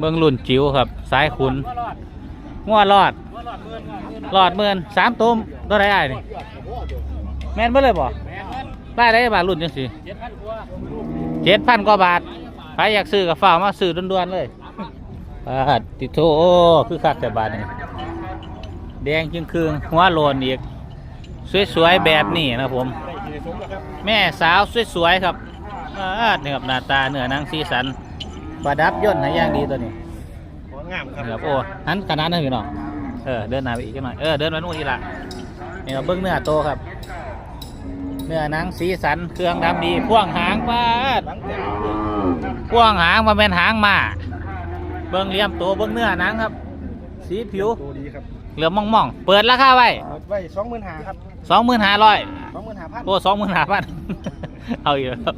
เบิ่งรุ่นจิ๋วครับ สายขุนงัวรอด รอดเมือนสามตุ้มตัวไหนไอ้ายนี่แม่นเบ่เลยบ่ได้ได้บาทรุ่นจังสิเจ็ดพันกว่าบาทใครอยากซื้อกับฝ้ากมาซื้อด่วนๆเลยบาทติโตโอ้คือคักแต่บาทนี่แดงจึงคืงหัวโลนอีก สวยๆแบบนี้นะครับผม แม่สาวสวยๆครับอาดนี่ครับหน้าตาเนื้อหนังสีสัน ประดับย่นต์ให้อย่างดีตัวนี้งามครับนะครับโอ้หันขนาดนั้นพี่น้องเออเดินหน้าไปอีกจังหน่อยเออเดินมานู่นอีกละนี่เราเบิ้งเนื้อโตครับ เนื้อหนังสีสันเครื่องดำดีพ่วงหางปาดพ่วงหางมาเป็นหางมาเบิ้งเหลี่ยมโตเบิ้งเนื้อหนังครับ สีผิวตัวดีครับเหลือมมองๆเปิดราคาไว้เอาไว้สองหมื่นห้าครับสองหมื่นห้าร้อยสองหมื่นห้าพันโอ้สองหมื่นห้าพันเอาอยู่ครับ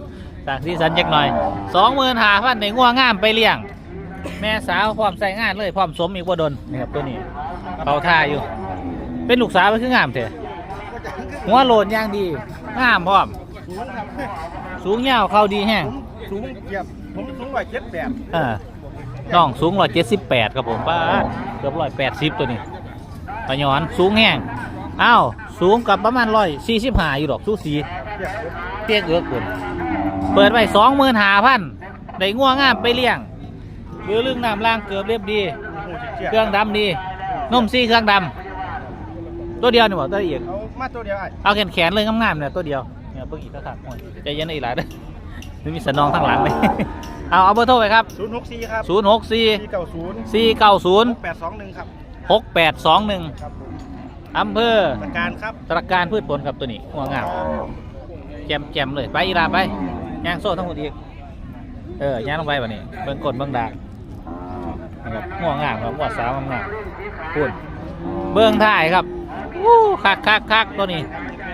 จากสีสันจักหน่อยสองหมื่นห้าพันในงัวงามไปเลี้ยง แม่สาวพร้อมใส่งานเลยพร้อมสมอีกว่าดนนี่ครับตัวนี้เขาท่าอยู่ เป็นลูกสาวไปคืองามเถอะหัวโลนอย่างดีงามพร้อม สูงครับสูงยาวเข้าดีแห้งสูงเกียบผมสูงกว่าเจ็ดแปดเออน้องสูงร้อยเจ็ดสิบแปดครับผมป้าดเกือบร้อยแปดสิบตัวนี้ปะหยอนสูงแห้งอ้าวสูงกับประมาณร้อยสี่สิบห้าอยู่ดอกสูสีเกียบเตี้ยเอือกคุณ เปิดไปสองหมื่นหาพันได้ง่วงงามไปเลี้ยงเรือลึงน้ำล่างเกือบเรียบดี เครื่องดำดีนมซีเครื่องดำตัวเดียวนี่บอกตัวอีกเอามาตัวเดียวไอ้เอาแขนแขนๆเลยงามๆเนี่ยตัวเดียวเนี่ยเพิ่งอีกสักขักโอ้ยใจเย็นอีกหลายเด้อไม่มีสนองทั้งหลังเลยเอาเอาเบอร์โทรไปครับศูนย์หกสี่ครับ0 6สี่4เก้าศูนย์4 9 0แปดสองหนึ่งครับ6 8 2 1ครับผมอำเภอประการครับตระการพืชผลครับตัวนี้ง่วงงามแจมแจมๆเลยไปอีลาไป ย่างโซ่ทั้งหมดอีก เออย่างลงไปแบบนี้เบิ่งกดเบิ่งดากนะครับง่วงงามครับง่วสาวงามๆพูดเบิ่งถ่ายครับอู้คักคักคักตัวนี้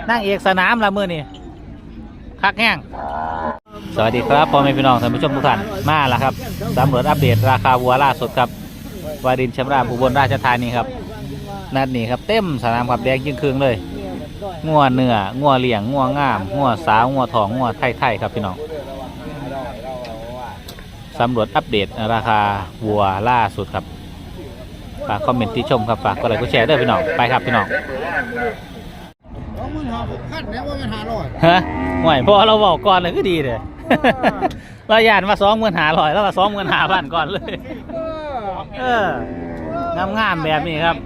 นั่งเอกสนามละมือนี่คักแห้งสวัสดีครับพ่อแม่พี่น้องท่านผู้ชมทุกท่านมาแล้วครับสำรวจอัปเดตราคาวัวล่าสุดครับวารินชำราบอุบลราชธานีครับนัดนี้ครับเต็มสนามครับแดงยิ่งครึ่งเลย งัวเนื้องัวเลี้ยงงัวงามงัวสาวงัวทองงัวไทยไทยๆครับพี่น้องสำรวจอัปเดตราคาวัวล่าสุดครับฝากคอมเมนต์ที่ชมครับฝากกดไลค์กดแชร์ด้วยพี่น้องไปครับพี่น้องสองหมื่นห้าพันเนี่ยว่ามันห้าร้อยฮะห่วยพอเราบอกก่อนเลยก็ดีเลยเราหยานมาสองหมื่นหาลอยแล้วก็สองหมื่นหาพันก่อนเลยเอองามงามๆแบบนี้ครับ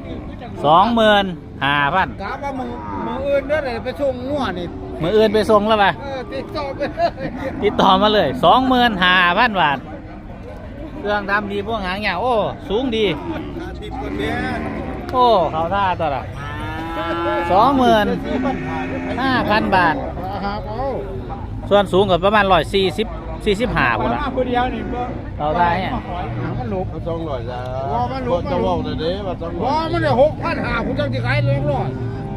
สองหมื่น หาพันกาว่ามึงมึงอื่นเด้อเลยไปส่งงัวนี่มืออื่นไปส่งแล้วปะเออติดต่อไปเลยติดต่อมาเลยสองหมื่นห้าพันบาทเครื่องดำดีพวกหางอย่างโอ้สูงดี ติดคนเนี้ยโอ้เขาท่าตัวละสองหมื่นห้าพันบาท ครับเอาส่วนสูงกับประมาณร้อยสี่สิบ สี่สิบห้าคนละมาคนเดียวนี่บ่เราได้เนี่ย มันหลบมาต้องหน่อยจ้าว่ามันรู้จะบอกเลยเด้มาต้องหน่ว่าอยมันได้หกพันห้าคุณจังที่ขายเลยร้อย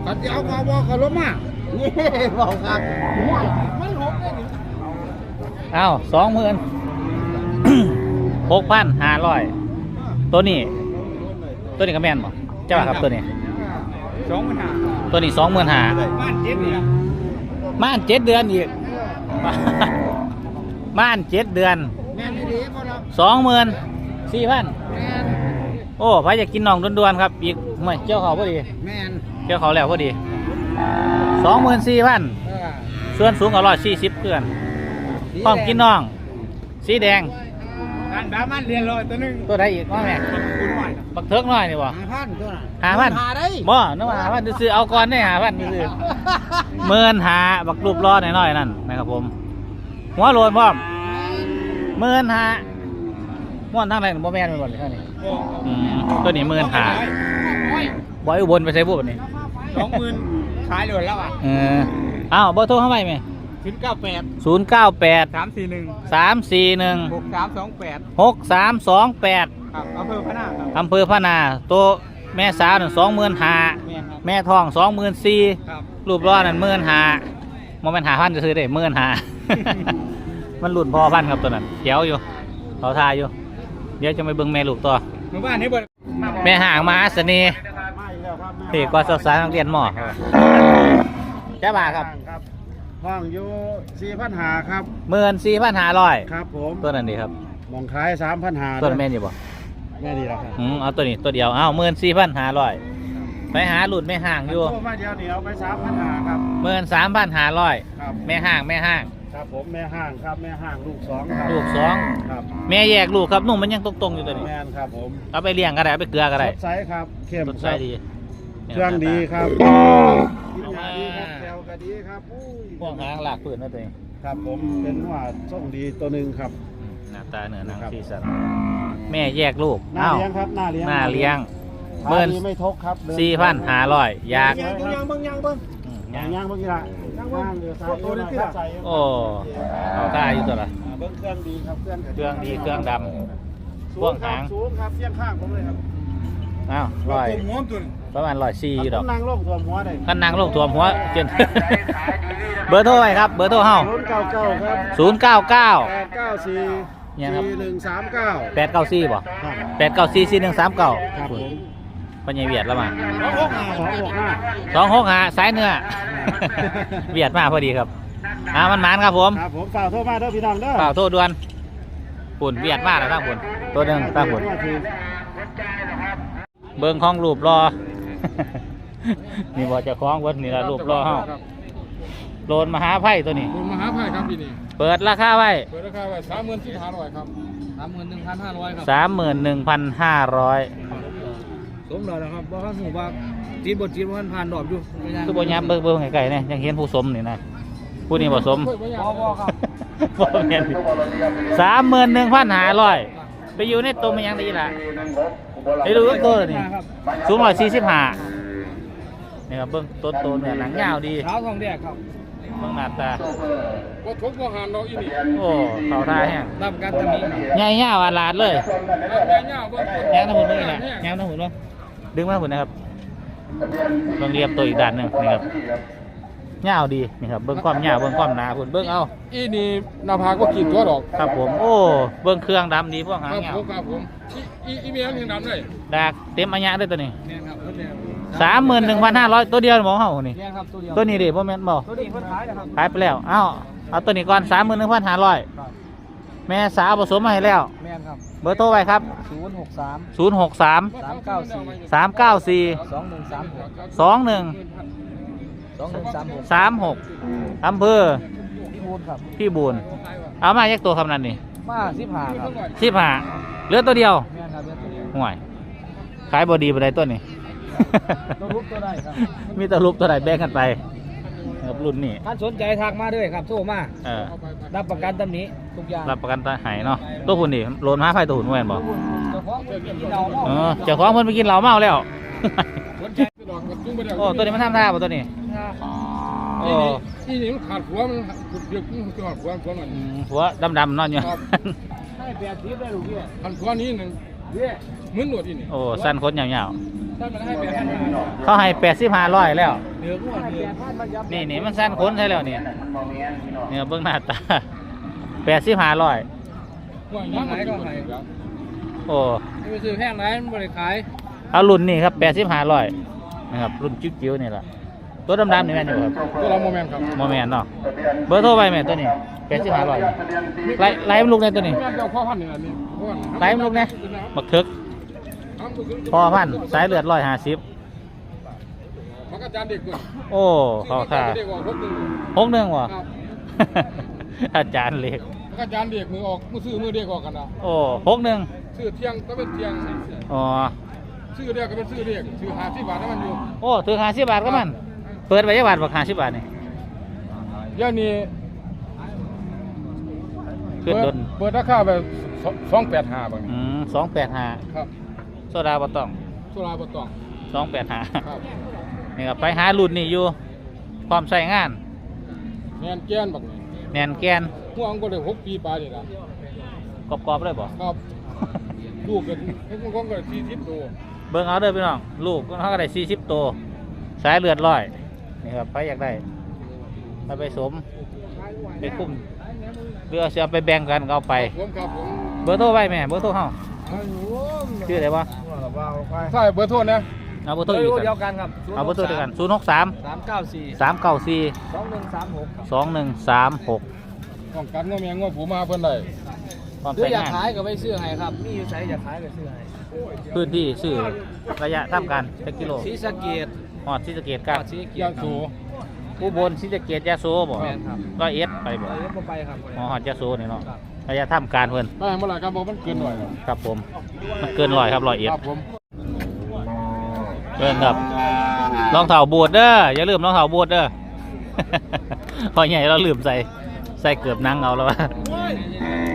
กันจะเอากาว่าก็ลบมานี่บอกครับมันหลบได้นี่เอ้าสองหมื่นหกพันห้าร้อย ตัวนี้ ตัวนี้ก็แม่นบ่เจ้าครับตัวนี้ สองพันห้าตัวนี้สองหมื่นห้าบ้านเจ็ดเนี่ยม่านเจ็ดเดือนอีก ม่านเจ็ดเดือนแม่นี่ดีพอแล้วสองหมื่นสี่พันแม่นโอ้พายจะกินน่องด่วนๆครับอีกไม่เจ้าเขาพอดีแม่นเจ้าเขาแล้วพอดีสองหมื่นสี่พันเออส่วนสูงก็ร้อยสี่สิบเพื่อนพร้อมกินน่อง สีแดงการแบบมันเรียนร้อยตัวหนึงตัวใดอีกว่าแม่คุณหน่อยบักเทิกน้อยนี่บ่ห้าพันตัวน่ะหาพันหาได้บ่นึกว่าหาพันซื้อๆเอาก่อนได้หาพันซื้อๆเมินหาบักรูปรอดน้อยๆนั่นนะครับผม หัวโลนพร้อมเมินหาม้วนทางไหนบ่แม่นไปหมดเลยเท่านี้อืมตัวนี้เมินหาบ่อยอุบลไปใช้พวกนี้สองหมื่นขายเลยแล้วอะเอออ้าวเบอร์โทรเข้าไปไหมถึงเก้าแปดศูนย์เก้าแปดสามสี่หนึ่งสามสี่หนึ่งหกสามสองแปดหกสามสองแปดครับอำเภอพะนาครับอำเภอพะนาตัวแม่สาวนั่นสองหมื่นหาแม่นครับแม่ทองสองหมื่นสี่ครับรูปรอดนั่นหมื่นหาโมเมนหาพันจะซื้อได้หมื่นหา มันหลุดพอพันครับตัวนั้นเขียวอยู่เขาทายอยู่ เดี๋ยวจะไปเบิ่งแม่ลูกตัวหมู่บ้านนี้บ่แม่ห่างมาเสน่ห์มาอีกแล้วครับที่กว่าสาวสาวนักเรียนหมอเจ้าบ่าครับครับห้องอยู่สี่พันหาครับหมื่นสี่พันห้าร้อยครับผมตัวนั้นดีครับมองขายสามพันหาตัวนั้นแม่นอยู่บ่แม่นี่แหละครับอืมเอาตัวนี้ตัวเดียวเอาหมื่นสี่พันห้าร้อยไปหาหลุดไม่ห่างอยู่โทรมาเดียวเดียวไปสามพันหาครับหมื่นสามพันห้าร้อยครับแม่ห่างแม่ห่าง ครับผมแม่ห้างครับแม่ห้างลูกสองครับลูกสองครับแม่แยกลูกครับนุ่มมันยังตรงๆอยู่ตัวนี้แม่นครับผมเอาไปเลี้ยงก็ได้เอาไปเกลือก็ได้สดใสครับเข้มสดใสดีเครื่องดีครับเอากินมายาดีครับแซวก็ดีครับอุ้ยพวกหางหลากปืนนะตัวนี้ครับผมเป็นหัวส่งดีตัวหนึ่งครับหน้าตาเหนือหนังครับสีสันแม่แยกลูกหน้าเลี้ยงครับหน้าเลี้ยงหน้าเลี้ยงขาเบิ้ลดีไม่ทกครับเดิสี่พันห้าร้อยยากยังยังเบิ้งยังเบิ้งอืมยัยางกยังเบิ้งกี่ละยังเบิ้ง เหลือสายตัวนี้ที่ใส่โอ้เอาท่าอยู่ตัวละเบิ้งเครื่องดีครับเครื่องเครื่องดีเครื่องดำพ่วงหางสูงครับเสียงข้างผมเลยครับอ้าวร้อยหัวตุนประมาณร้อยสี่อยู่ดอกนั่งลงตัวหัวได้ขันนางลงถ่วมหัวเจนเบอร์โทรไปครับ เบอร์โทรเฮาศูนย์เก้าเก้าครับศูนย์เก้าเก้าแปดเก้าสี่เนี่ยครับสี่หนึ่งสามเก้าแปดเก้าสี่บ่ครับแปดเก้าสี่สี่หนึ่งสามเก้าครับผม ปัญญาเวียดแล้วมาสองหกห้าสองหกห้าสองหกหาสายเนื้อ เวียดมาพอดีครับอ่ามันหมานครับผมครับผมฝากโทรมาเด้อพี่น้องเด้อเปล่าโทษด่วนปุ่นเวียดมากแล้วตั้งปุ่นตัวหนึ่งตั้งปุ่นเบิ้งของรูปรอ นี่บอกจะคล้องเบิ้นี่ละรูปรอเฮาโลนมหาไพ่ตัวนี้คุณมหาภัยครับปีนี้เปิดราคาไว้ เปิดราคาไว้สามหมื่นสี่พันร้อยครับสามหมื่นหนึ่งพันห้าร้อยครับสามหมื่นหนึ่งพันห้าร้อย สมแล้วนะครับเพราะเขาหูว่าจีนบทจีนมันผ่านดอกอยู่คือบ่ยับเบิ้งเบิ้งไกลๆเนี่ยยังเห็นผู้สมนี่นะผู้นี้บ่สมบอบอครับบ่แม่นสามหมื่นหนึ่งพันห้าร้อยไปอยู่ในตัวมันยังดีล่ะไปดูก็ตัวนี่สูงร้อยสี่สิบห้านี่ครับเบิ้งต้นโตเนื้อหนังยาวดีเท้าทองแดงครับเบิ้งหน้าตาว่าทุกว่าหานดอกอีนี่โอ้เขาท่าแห้งรับการตำหนิครับใหญ่ยาวอาลาดเลยแม่ย่าเบิ่งแง้มน้ำหุ่นเบิ้งอีกแล้วแง้มน้ำหุ่นเบิ้ง ดึงมาหุ่นนะครับเบิ้งเรียบตัวอีกด้านหนึ่งนี่ครับยาวดีนี่ครับเบิ้งความยาวเบิ้งความหนาหุ่นเบิ้งเอาอีนี่หนาผากก็กี่ตัวดอกครับผมโอ้เบิ้งเครื่องดำดีพวกหางครับเงาผมครับผมอีอีเมียนี่ดำเลยดากเต็มอัญญะเลยตัวนี้เนี่ยครับเพิ่นเนี่ยสามหมื่นหนึ่งพันห้าร้อยตัวเดียวหมอเฮานี่เนี่ยครับตัวเดียวตัวนี้ดิพ่อแม่นบอกตัวนี้เพิ่นขายนะครับขายไปแล้วเอ้าเอาตัวนี้ก่อนสามหมื่นหนึ่งพันห้าร้อย แม่สาวผสมมาให้แล้ว แม่นครับเบอร์โทรไว้ครับ ศูนย์หกสามศูนย์หกสามสามเก้าสี่สามเก้าสี่สองหนึ่งสามหกสองหนึ่งสองหนึ่งสามหกสามหกอำเภอพี่บูนครับ พี่บูนเอามาแยกตัวคำนั้นนี่มาสิบห้าครับสิบห้าเหลือตัวเดียวแม่นครับเดือนตัวเดียวห่วย ขายบอดีไปได้ตัวนี้ ตัวรูปตัวได้ครับ มีแตะลุบตัวไหนแบ่งกันไปกับรุ่นนี้ท่านสนใจทักมาด้วยครับโทรมา เออรับประกันตำหนี้ ทุกอย่างรับประกันตาหายเนาะตัวหุ่นนี่โลนม้าไฟตัวหุ่นแม่นบอกเจ้าของเพิ่นกินเราเออเจ้าของเพิ่นไปกินเหล้าเมาแล้วสนใจดอกกระตุ้งไปเดียวโอ้ตัวนี้มันทำท่าบ่ตัวนี้โอ้นี่นี่มันขาดหัวมันขุดเดียวมันขาดหัวหัวมันอืมหัวดำๆนอนอยู่ครับให้แปดทิพย์ได้ลูกพี่ขันหัวนี้หนึ่งเหมือนหนวดอีนี่โอ้สั้นขนยาวถ้ามันให้แปดพันๆเขาให้แปดสิบห้าร้อยแล้วเหนือหัวเหนือพันมันยับ นี่นี่มันสั้นขนใช่แล้วนี่เนี่ยเบิ่งหน้าตา แปดสิบห้าร้อยหัวยังไงก็ให้โอ้ไม่ไปซื้อแพงไหนมันบริขายเอารุ่นนี่ครับแปดสิบห้าร้อยนะครับรุ่นจิ๋วๆนี่แหละตัวดำๆนี่แม่นอยู่ครับตัวเราโมเมนต์ครับโมแมนเนาะเบอร์โทรไปแม่ตัวนี้แปดสิบห้าร้อยไล่ไล่มันลูกในตัวนี้แม่เจ้าพ่อพันนี่แหละนี่พ่อไล่มันลูกในบักเทึกพอพันสายเลือดร้อยห้าสิบมันก็จานเด็กกว่าโอ้เขาท่าเด็กกว่าพวกนึงหกหนึ่งวะครับอาจารย์เล็ก มันก็จานเด็กมือออกมือซื้อมือเด็กออกกันนะโอ้หกหนึ่งซื้อเที่ยงก็เป็นเที่ยงอ๋อซื้อเรียกก็เป็นซื้อเรียกซื้อหาที่บาทนั่นมันอยู่โอ้ถึงห้าสิบบาทก็มัน เปิดไปยี่บาทบักห้าสิบบาทนี่เดี๋ยวนี้ขึ้นดนเปิดราคาไปสองแปดห้าบางอืมสองแปดห้าครับโซดาบะต้องสุราบตองสองแปดห้าครับนี่ครับไปหารุ่นนี่อยู่ ความใส่งานแมนแกนบักนี่แนนแกน หัวอังก็ได้หกปีปลายนี่ละกรอบๆเลยบ่ ครับ ลูกกันให้คุณกองก็สี่สิบตัวเบิ่งเอาเด้อพี่น้อง ลูกเขาก็ได้สี่สิบตัว สายเลือดร้อย นี่ครับไปอยากได้ไปไปสม ไปคุ้มเรือเสียไปแบ่งกันก็เอาไป ผมครับผมเบอร์โทรไว้แม่ เบอร์โทรเฮาชื่ออะไรวะใช่เบอร์โทรนะเอาเบอร์โทรอีกเดียกัวนกันครับเอาเบอร์โทรเดียวกันศูนย์หกสามสามเก้าสี่สามเก้าสี่สองหนึ่งสามหกสองหนึ่งสามหก ป้องกันง้อแมงง้อผูมาเพิ่นได้พร้อมซื้อใช้อยากงานขายก็ไปซื้อให้ครับ มีอยู่ใช้อยากขายก็ซื้อให้พื้นที่ซื้อระยะทำการจักกิโลศรีสะเกดฮอดศรีสะเกษกกัาบศรีสะเกยาดสูอุบลศรีสะเกษยาโซบ่แม่นครับร้อยเอ็ดไปบ่เราเรียกบ่ไปครับฮอดยาโซนี่เนาะระยะทำการเพิ่นได้เมื่อไหร่ครับบอกมันเกินหน่อยครับผมมันเกินร้อยครับร้อยเอ็ด ครับผมเพิ่อนครับรองเท้าบูทเด้ออย่าลืมรองเท้าบูทเด้อ พอใหญ่เราลืมใส่ ส่เกือบนั่งเอาแล้ววะ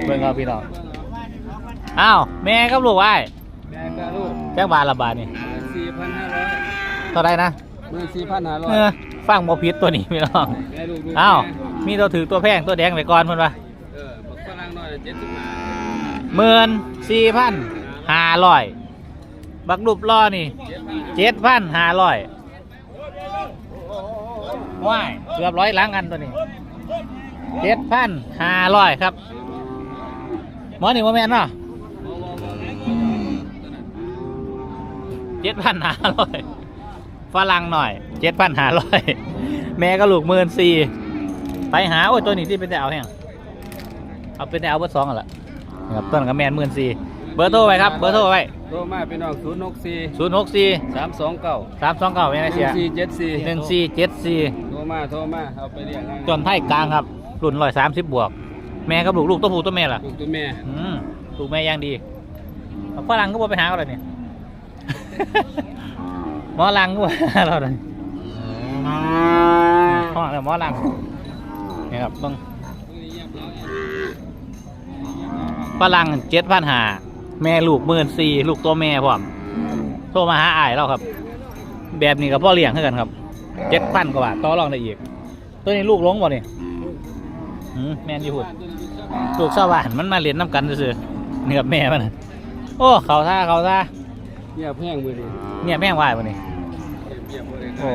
เพิ่นครับพี่น้องอ้าวแม่กับลูกไอ้ายแม่ก็ลูกแจ้งบาทละบาทนี่สี่พันห้าร้อยเท่าไรนะหมื่นสี่พันห้าร้อยเออฟังบ่ผิดตัวนี้พี่น้องแม่ลูกลูกอ้าวแม่มีตัวถือตัวแพงตัวแดงไปก่อนเพิ่นว่าเออบักฝรั่งน้อยเจ็ดสิบห้าหมื่นสี่พันห้าร้อยบักรูปล่อนี่เจ็ดพันเจ็ดพันห้าร้อยว้ายเกือบร้อยหล้างอันตัวนี้ เจ็ดพันห้าร้อยครับหมอนี่โมแมนเนาะเจ็ดพันห้าร้อยฝรั่งหน่อยเจ็ดพันห้าร้อยแม่ก็ลูกหมื่นสี่ไปหาโอ้ยตัวนี้ที่เป็นแต่เอาแห้งเอาเป็นแต่เอาเบอร์สองกันละนะครับต้นกับแมนหมื่นสี่เบอร์โทรไว้ครับเบอร์โทรไว้โทรมาพี่น้องศูนย์หกสี่ศูนย์หกสี่สามสองเก้าสามสองเก้าเป็นไงหเสีนึ่ยงสี่เจ็ดสี่หนึ่งสี่เจ็ดสี่โทรมาโทรมาเอาไปเรียกงานจนไทยกลางครับ รุ่นร้อยสามสิบบวก แม่กับลูกลูกตัวผู้ตัวแม่ล่ะ ลูกตัวแม่อืมลูกแม่ย่างดีเอาฝรั่งก็บ่ไปหาเราเลยเนี่ยหมอลังก็บ่หาเราเลยห้องแล้วหมอลังนี่ครับเบิ่งฝรั่งเจ็ดพันหาแม่ลูกหมื่นสี่ลูกตัวแม่พร้อมโทรมาหาอ้ายเราครับ แบบนี้กับพ่อเลี้ยงเท่ากันครับเจ็ดพันกว่าบาทต่อรองได้อีก ตัวนี้ลูกหลงบ่นี่ อืมแม่นอยู่หุ่นลูกสว่านมันมาเรียนน้ำกันซื่อๆนี่กับแม่มันน่ะโอ้เขาท่าเขาท่าเนี่ยแพงมือดีเนี่ยแม่งวายบ่นี่เปรียบมือเลยโอ้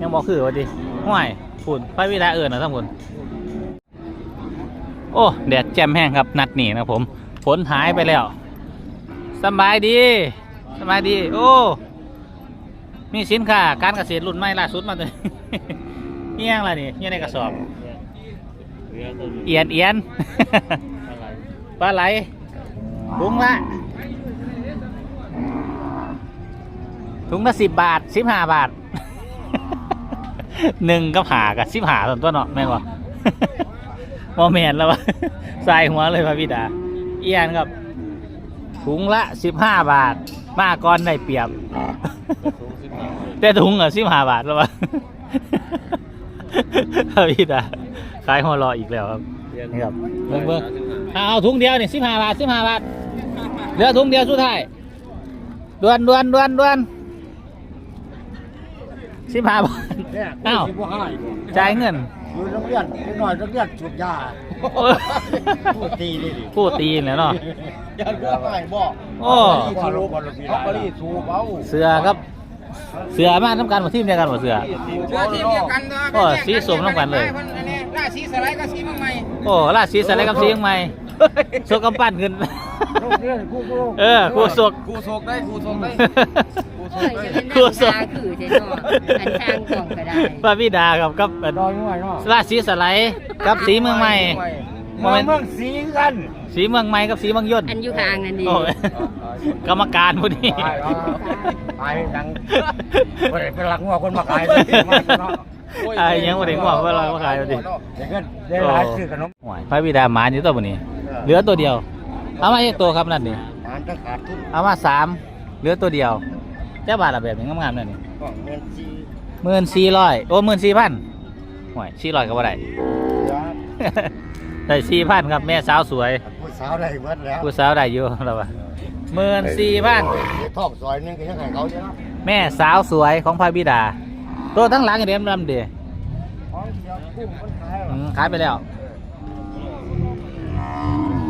ยังบอกคือว่าดิห่วยฝุ่นไปวิลาเอิญนะทั้งคนโอ้แดดแจ่มแห้งครับนัดหนีนะผมฝนหายไปแล้วสำบายดีสำบายดี โอ้ มีสินค้าการเกษตรรุ่นใหม่ล่าสุดมาตัวนี้เอียงอะไรนี่เอียงในกระสอบ เอียนเอียนปลาไหลถุงละถุงละสิบบาทสิบห้าบาทหนึ่งกับหากับสิบหาส่วนตัวเนาะแม่นบ่โมแมนแล้ววะใส่หัวเลยพระบิดาเอียนครับถุงละสิบห้าบาท มาก่อนได้เปรียบแต่ถุงอะสิบห้าบาทแล้ววะพระบิดา ขายหัวเรออีกแล้วครับนี่ครับเบิ่งเบิ่งเอาเอาถุงเดียวนี่สิบห้าบาทสิบห้าบาทเหลือถุงเดียวสุดท้ายด่วนด่วนด่วนด่วนสิบห้าบาทเนี่ยอ้าวสิบห้าจ่ายเงินอยู่โรงเรียนเด็กน้อยโรงเรียนสูบยาโอ้ยพูดตีนี่ดิผู้ตีนแหล้วเนาะอย่าเลือกให้บอกโอ้เขาบริสูบเอาเสือครับ เสือมาทำการหมดทีมเดียวกันหมดเสือเสื้อทีมเดียวกันนะโอ้สีส้มน้ำกันเลย ราสีสไลด์กับสีมังใหม่โอ้ราศีอะไรกับสียังใหม่โชกกำปั้นขึ้นลูกเรียนกูกูเออครูสกกูโศกได้กูโศกได้โอ้ยจะเป็นครูน้ำสตากคือใช่เนาะอันทางกล่องก็ได้พระบิดาครับกับดอยง่วยเนาะราศีสไลด์กับสีเมืองใหม่เมืองเมืองสีกันสีเมืองใหม่กับสีเมืองยนต์อันอยู่ข้างนั่นดีโอ้ยกรรมการผู้นี้ ไปดังบ่ได้เป็นหลักงัวคนมาขาย ไอ้ยังบ่ได้งอกว่าเราก็ขายอยู่ดิเดี๋ยวก็ได้หลายซื้อขนมโอ้ยพระบิดาหมาอยู่ตัวบ่นี้ เหลือตัวเดียว เอามาอีกตัวครับนั่นนี่อ่านจะขาดทุนเอามาสามเหลือตัวเดียวเจ้าบาทละแบบนี้งามๆนั่นนี่ก็เงินซีหมื่นสี่ร้อยโอ้หมื่นสี่พันห่วยสี่ร้อยก็บ่ได้เหลือได้สี่พันครับแม่สาวสวยผู้สาวได้เบิดแล้วผู้สาวได้อยู่แล้ววะหมื่นสี่พันทอบซอยหนึงก็ยังให้เขาอยู่นะแม่สาวสวยของพระบิดา ตัวทั้งหลังอย่างเดียมดำเดียของเสียกุ้งมันขายอืมขายไปแล้ว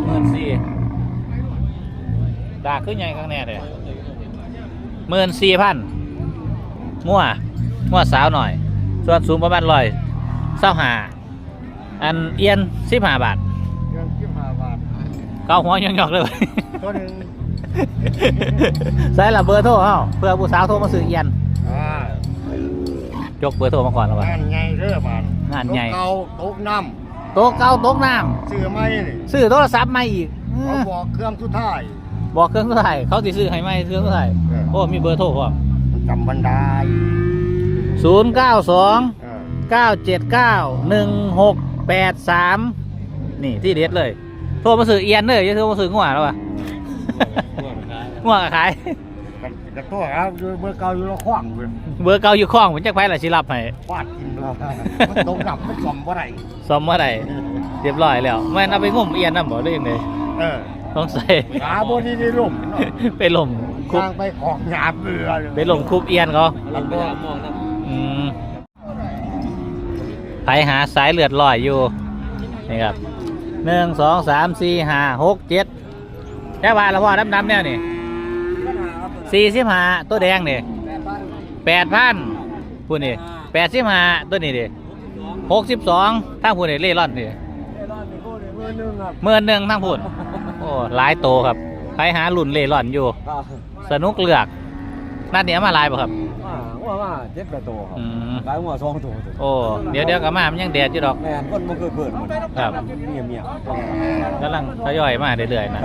หมื่นสี่ดาขึ้นใหญ่ข้างแน่เลยหมื่นสี่พันมั่วมั่วสาวหน่อย ส่วนสูงประมาณร้อยเศร้าหาอันเอียนสิบห้าบาทเงินสิบห้าบาทเกาหัวหยอกๆเลยตัวหนึงใส่ละเบอร์โทรเอ้าเพื่อผู้สาวโทรมาซื้อเอียนอ่า ยกเบอร์โทรมาก่อนแล้ววะงานใหญ่เด้อบาทงานใหญ่เก่าตกน้โต๊ะเก่าโต๊ะน้ำซื้อไหมนี่ำซื้อโทรศัพท์ใหม่อีกเขาบอกเครื่องสุดท้ายบอกเครื่องเท่าไหร่เขาสิซื้อให้ไหมเครื่องเท่าไหร่เออโอ้มีเบอร์โทรพร้อมมันจำบันไดศูนย์เก้าสอง เออเก้าเจ็ดเก้าหนึ่งหกแปดสามนี่ที่เด็ดเลย โทรมาซื้อเอียนเลยอย่าโทรมาซื้องัวแล้ววะงัวก็ขายกัน กระตัวครับอยู่เมื่อเก่าอยู่ละขว้างเลยเบอร์เก่าอยู่คล้องผมจะไปละสิรับให้ฟาดกินเรามันตรงกับมันสมบ่ได้ซ่อมเมื่อไหร่เรียบร้อยแล้วแม่นเอาไปงมเอียนน้ำบ่ได้ยังไงเออต้องใส่ ขาบนนี่ได้ล่มไปหล่มคุบทางไปของหยาบเรือไปหล่มคุบเอียนเขาอันบ่อืมไปหาสายเลือดลอยอยู่นี่ครับหนึ่งสองสามสี่ห้าหกเจ็ดแค่ว่าละพ่อดำดำๆเนี่ยนี่ สี่สิบห้าตัวแดงนี่แปดพันพูดนี่แปดสิบห้าตัวนี้ดิหกสิบสองทั้งพูดนี่เล่ร่อนนี่เมื่อหนึ่งทั้งพูดโอ้หลายโตครับไปหาหลุ่นเล่ร่อนอยู่ สนุกเลือกนัดเนี้ยมาหลายป่ะครับว่าว่าเจ็ดแปดตัวครับอืมหลายหัวสองตัวโอ้เดี๋ยวเดี๋ยวกลับมามันยังแดดอยู่ดอกแม่นคนมันเคยเกิดหมดครับเมียเมียกำลังทยอยมาเรื่อยๆนะ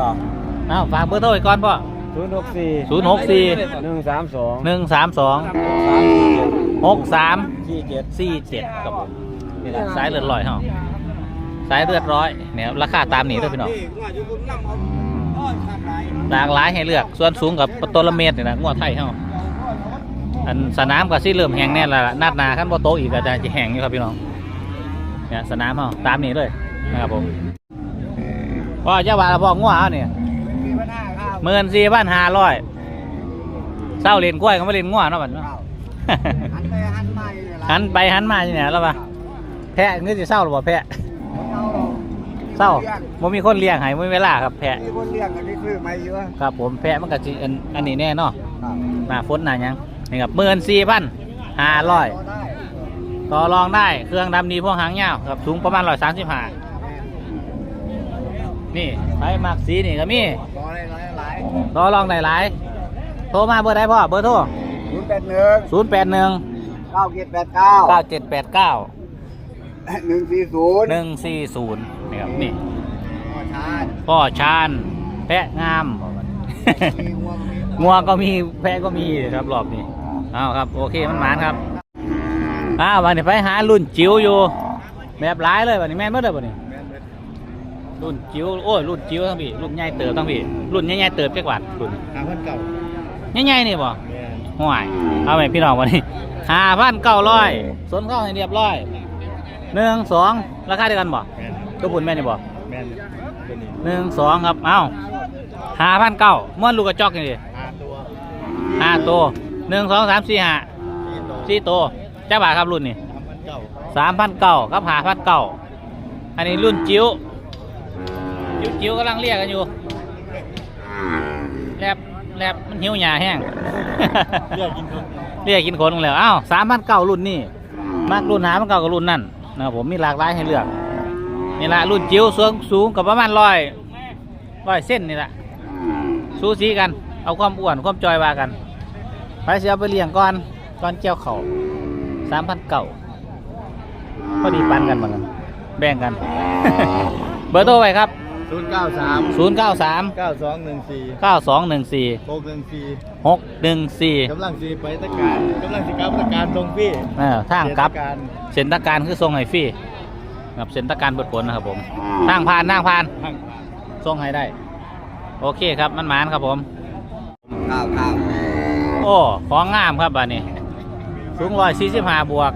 เอ้าฝากเบอร์โทรอีกก่อนพ่อ ศูนย์หกสี่ศูนย์หกสี่หนึ่งสามสองหนึ่งสามสองสามสี่เจ็ดหกสามสี่เจ็ดสี่เจ็ดครับผมนี่แหละสายเลือดลอยเฮาสายเลือดร้อยเนี่ยราคาตามนี้ด้วยพี่น้องหลากหลายให้เลือกส่วนสูงกับตัวละเมตรนี่นะงวดไทยเฮาอันสนามก็สิเริ่มแห้งแน่และล่ะนัดหนาขั้นบ่โตอีกก็จะจะแห้งอยู่ครับพี่น้องเนี่ยสนามเฮาตามนี้เลยนะครับผมพ่อเจ้าว่าพ่องัวเฮาเนี่ย หมื่นสี่พันห้าร้อยเศร้าเล่นกล้วยก็ไม่เล่นงัวเนาะบัดเนาะ หันไปหันมาอยู่หันไปหันมาอยู่เนี่ยแล้วปะแพะนี่จะเศร้าหรือเปล่าแพะเศร้าบ่มีคนเลี้ยงให้บ่มีเวลาครับแพะมีคนเลี้ยงกันนี่คือไม่เยอะครับ ผมแพะมันก็สิอันอันนี้แน่เนาะครับหน้าฝนหน้าหยังนี่ครับหมื่นสี่พันห้าร้อยก็ได้ต่อรองได้เครื่องดำดีพวกหางยาวครับสูงประมาณร้อยสามสิบห้า นี่ไปมักสีนี่ก็มีต่อได้หลายหลายต่อรองได้หลายโทรมาเบอร์ใดพ่อเบอร์โทรศูนย์แปดหนึ่งศูนย์แปดหนึ่งเก้าเจ็ดแปดเก้าเก้าเจ็ดแปดเก้าหนึ่งสี่ศูนย์หนึ่งสี่ศูนย์นี่ครับนี่พ่อชาติพ่อชาญแพะงามมีงัวมีงัวก็มีแพะก็มีครับรอบนี้เอาครับโอเคมันหมานครับอ้าววันนี้ไปหารุ่นจิ๋วอยู่แบบหลายเลยวันนี้แม่นเมื่อเดือนวันนี้แม่นเบิด รุ่นจิ๋วโอ้ยรุ่นจิ๋วทั้งพี่รุ่นใหญ่เติบทั้งพี่รุ่นใหญ่ๆเติบจักบาทรุ่นหาเพิ่นเก่าใหญ่ๆนี่บ่แม่นห่วยเอาไหมพี่น้องวันนี้ห้าพันเก้าร้อยสนเข้าให้เรียบร้อยหนึ่งสองราคาเดียวกันบ่แม่นตัวปุ่นแม่นี่บ่แม่นเป็นนี่หนึ่งสองครับเอ้าห้าพันเก้าม้วนลูกกระจอกนี่ดิหาตัวห้าตัวหนึ่งสองสามสี่ห้าสี่ตัวสี่ตัวเจ้าบาทครับรุ่นนี่หาเพิ่นเก่าสามพันเก้ากับหาพันเก้าอันนี้รุ่นจิ๋ว จิ๋วจิ๋วกำลังเรียกกันอยู่แลบแลบมันหิวหยาแห้งเลือกกินคนเรียกกินคนกันแล้วอ้าวสามพันเก้ารุ่นนี่มากรุ่นหาพันเก้ากับรุ่นนั่นนะครับผมมีหลากหลายให้เลือกนี่ละรุ่นจิ๋วสูงสูงกับประมาณร้อยร้อยเส้นนี่แหละสูสีกัน เอาความอ้วนความจอยว่ากันไปเสียไปเลี้ยงก่อนก่อนเกี่ยวเขาสามพันเก้าพอดีปันกันเหมือนกันแบ่งกัน เบอร์โทรไว้ครับ ศูนย์เก้าสาม0 9 3เก้าสองหนึ่งสี่9 2 1 4หกหนึ่งสี่6 1 4กำลังสีไปตะการกำลังสีกลับตะการตรงพี่เออทางกลับเทศการเส้นตะการคือทรงไห้ฟรี่ครับเส้นตะการเปิดผลนะครับผมทางผ่านทางผ่านทางทรงให้ได้ โอเคครับมันหมานครับผมข้าวข้าวโอ้ของงามครับบ้านนี้สูงร้อยสี่สิบห้าบวก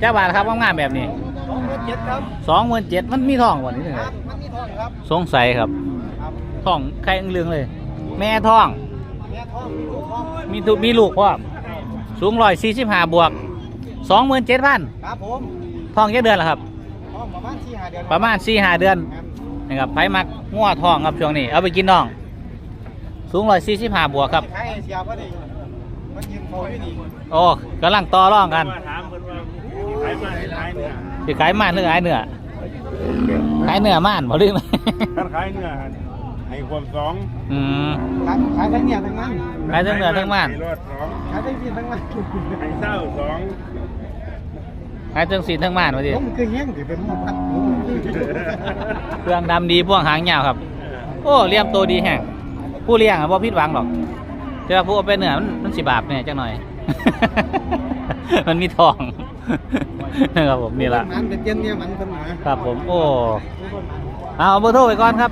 เจ้าบาทครับงามๆแบบนี้สองหมื่นเจ็ดครับสองหมื่นเจ็ดมันมีทองกว่านี้เลย มันมีทองครับสงสัยครับครับทองใครอึ้งเรืองเลย แม่ทอง แม่ทองลูกทองมีทุมีลูกพร้อมสูงร้อยสี่สิบห้าบวกสองหมื่นเจ็ดพันครับผมทองเยอะเดือนละครับ ทองประมาณสี่ห้าเดือนประมาณสี่ห้าเดือนนะครับไผมักงัวทองครับช่วงนี้ เอาไปกินน้อง สูงร้อยสี่สิบห้าบวกครับใครเสียพอดีมันยืนโฟอยู่ดีโอ้กำลังต่อรองกันถามเพิ่นว่าขายมาขายเนื้อสิขายม่านหรือขายเนื้อ ขายเนื้อม่านบ่เรื่องเลยท่านขายเนื้อให้ความสองอืมขายขายทั้งเนี่ยทั้งนั้นขายทั้งเนื้อทั้งม่านให้รถสองขายทั้งพี่ทั้งนั้นให้เศร้าสองขายทั้งสีทั้งม่านว่าดิผมคือเงี้ยงถือเป็นหมูพัดหมูเครื่องดำดีพวกหางยาวครับ โอ้เลี้ยงตัวดีแฮงผู้เลี้ยงอะบ่ผิดหวังหรอกแต่ว่าผู้เอาไปเนื้อมันมันสิบาปแน่จังหน่อย มันมีทอง นะครับผมนี่ละมันเป็นเตี้ยนเนี่ยมันเป็นหมาครับผมโอ้เอาเอาเบอร์โทรไปก่อนครับ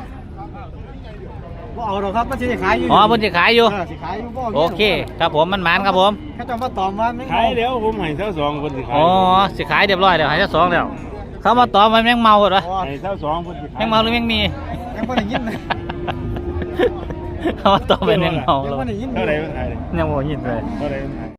บ่เอาหรอกครับมันสิขายอยู่อ๋อเพิ่นจะขายอยู่เสิขายอยู่บ่โอเค ครับผมมันหมานครับผมเขาจะมาตอมว่าไม่ขายเดี๋ยวผมให้เท่าสองคนสิขายอ๋อสิขายเรียบร้อยแล้วหายจะสองแล้วเขามาตอบมันแมงเมาเหรอให้เท่าสองคนสิขายแมงเมาหรือแมงมียังบ่ได้ยินเลยเขามาตอบเป็นแมงเมายังแล้วบ่ได้ยินเท่าไหร่มันขายยังบ่ยินเลยเท่าไหร่มันขาย